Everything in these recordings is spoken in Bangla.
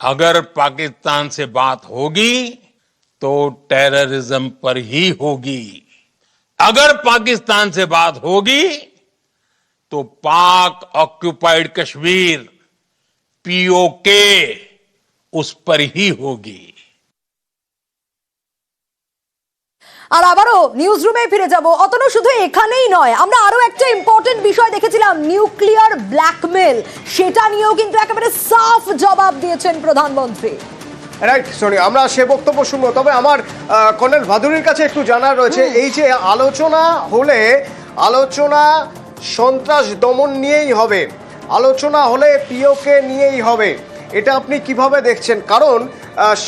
अगर पाकिस्तान से बात होगी तो टेररिज्म पर ही होगी। अगर पाकिस्तान से बात होगी तो पाक ऑक्यूपाइड कश्मीर पीओके उस पर ही होगी। আর আবারও নিউজ রুমে ফিরে যাব। অতনু শুধু এখানেই নয় আমরা আরও একটা ইম্পর্টেন্ট বিষয় দেখেছিলাম নিউক্লিয়ার ব্ল্যাকমেল সেটা নিয়েও কিন্তু একেবারে সাফ জবাব দিয়েছেন প্রধানমন্ত্রী। রাইট সরি আমরা সে বক্তব্য শুনব। তবে আমার কর্নেল ভাদুরীর কাছে একটু জানার রয়েছে এই যে আলোচনা হলে আলোচনা সন্ত্রাস দমন নিয়েই হবে। আলোচনা হলে পিওকে নিয়েই হবে। এটা আপনি কীভাবে দেখছেন? কারণ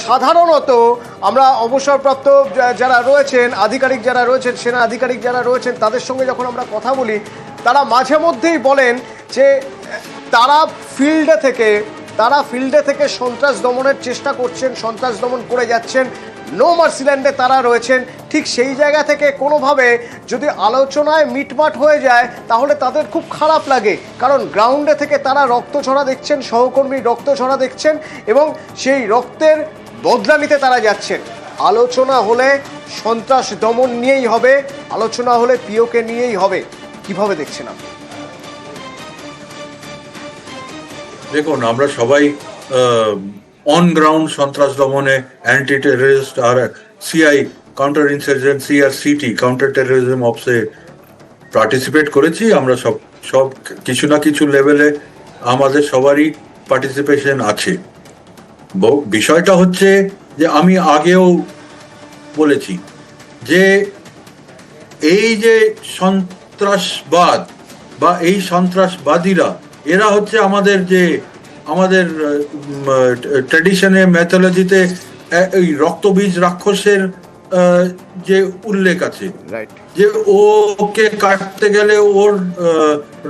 সাধারণত আমরা অবসরপ্রাপ্ত যারা রয়েছেন, আধিকারিক যারা রয়েছেন, সেনা আধিকারিক যারা রয়েছেন, তাদের সঙ্গে যখন আমরা কথা বলি, তারা মাঝে মধ্যেই বলেন যে, তারা ফিল্ডে থেকে, তারা ফিল্ডে থেকে সন্ত্রাস দমনের চেষ্টা করছেন, সন্ত্রাস দমন করে যাচ্ছেন। নো মার্সিল্যান্ডে তারা রয়েছেন। ঠিক সেই জায়গা থেকে কোনোভাবে যদি আলোচনায় মিটমাট হয়ে যায়, তাহলে তাদের খুব খারাপ লাগে। কারণ গ্রাউন্ডে থেকে তারা রক্ত ছড়া দেখছেন, সহকর্মী রক্ত ছড়া দেখছেন এবং সেই রক্তের বদলা নিতে তারা যাচ্ছেন। আলোচনা হলে সন্ত্রাস দমন নিয়েই হবে, আলোচনা হলে পিওকে নিয়েই হবে। কীভাবে দেখছেন আপনি? দেখুন, আমরা সবাই অন গ্রাউন্ড সন্ত্রাস দমনে অ্যান্টি টেররিস্ট আর সিআই কাউন্টার ইনসার্জেন্সি আর সিটি কাউন্টার টেররিজম অফসে পার্টিসিপেট করেছি। আমরা সব সব কিছু না কিছু লেভেলে আমাদের সবারই পার্টিসিপেশন আছে। বিষয়টা হচ্ছে যে আমি আগেও বলেছি যে এই যে সন্ত্রাসবাদ বা এই সন্ত্রাসবাদীরা, এরা হচ্ছে আমাদের যে, আমাদের ট্রেডিশনে ম্যাথোলজিতে এই রক্তবীজ রাক্ষসের যে উল্লেখ আছে। যে ওকে কাটতে গেলে ওর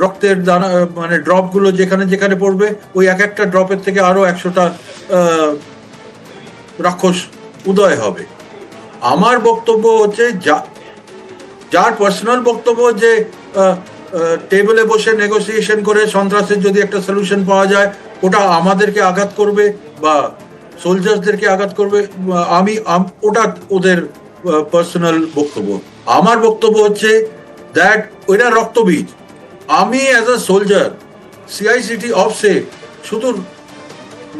রক্তের দানা মানে ড্রপগুলো যেখানে যেখানে পড়বে ওই এক একটা ড্রপের থেকে আরও একশোটা রাক্ষস উদয় হবে। আমার বক্তব্য হচ্ছে যা যার পার্সোনাল বক্তব্য যে টেবিলে বসে নেগোসিয়েশন করে সন্ত্রাসের যদি একটা সলিউশন পাওয়া যায় ওটা আমাদেরকে আঘাত করবে বা সোলজার্সদেরকে আঘাত করবে আমি ওটা ওদের পার্সোনাল বক্তব্য। আমার বক্তব্য হচ্ছে দ্যাট ওইটা রক্তবীজ। আমি অ্যাজ আ সোলজার সিআইসিটি অফসে শুধু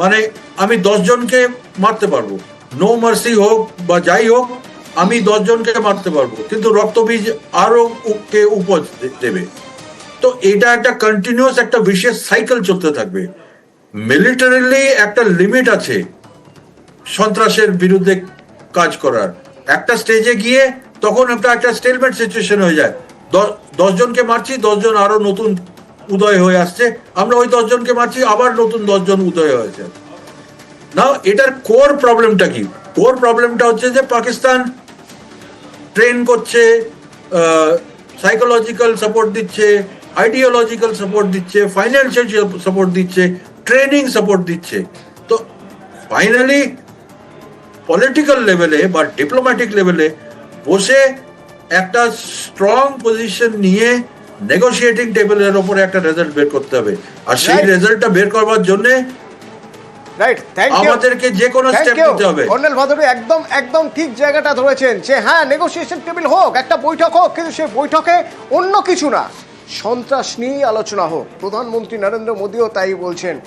মানে আমি জনকে মারতে পারব। নো মার্সি হোক বা যাই হোক, আমি জনকে মারতে পারব। কিন্তু রক্তবীজ আরও কে উপজ দেবে। তো এটা একটা কন্টিনিউয়াস একটা বিশেষ সাইকেল চলতে থাকবে। মিলিটারিলি একটা লিমিট আছে। সন্ত্রাসের বিরুদ্ধে কাজ করার। একটা স্টেজে গিয়ে তখন একটা একটা স্টেলমেন্ট সিচুয়েশন হয়ে যায়। দ- দশজনকে মারছি দশজন আরও নতুন উদয় হয়ে আসছে। আমরা ওই দশজনকে মারছি, আবার নতুন দশজন উদয় হয়েছে। না এটার কোর প্রবলেমটা কি? কোর প্রবলেমটা হচ্ছে যে পাকিস্তান ট্রেন করছে সাইকোলজিক্যাল সাপোর্ট দিচ্ছে আইডিওলজিক্যাল সাপোর্ট দিচ্ছে ফাইন্যান্সিয়াল সাপোর্ট দিচ্ছে ট্রেনিং সাপোর্ট দিচ্ছে। তো ফাইনালি পলিটিক্যাল লেভেলে বা ডিপ্লোম্যাটিক লেভেলে বসে একটা স্ট্রং পজিশন নিয়ে নেগোসিয়েটিং টেবিলের ওপরে একটা রেজাল্ট বের করতে হবে। আর সেই রেজাল্টটা বের করবার জন্য রাইট থ্যাংক ইউ আমাদেরকে যে কোনো স্টেপ নিতে হবে। একদম একদম ঠিক জায়গাটা ধরেছেন যে হ্যাঁ নেগোসিয়েশন টেবিল হোক একটা বৈঠক হোক কিন্তু সেই বৈঠকে অন্য কিছু না। সন্ত্রাস নিয়েই আলোচনা হোক। প্রধানমন্ত্রী নরেন্দ্র মোদীও তাই বলছেন।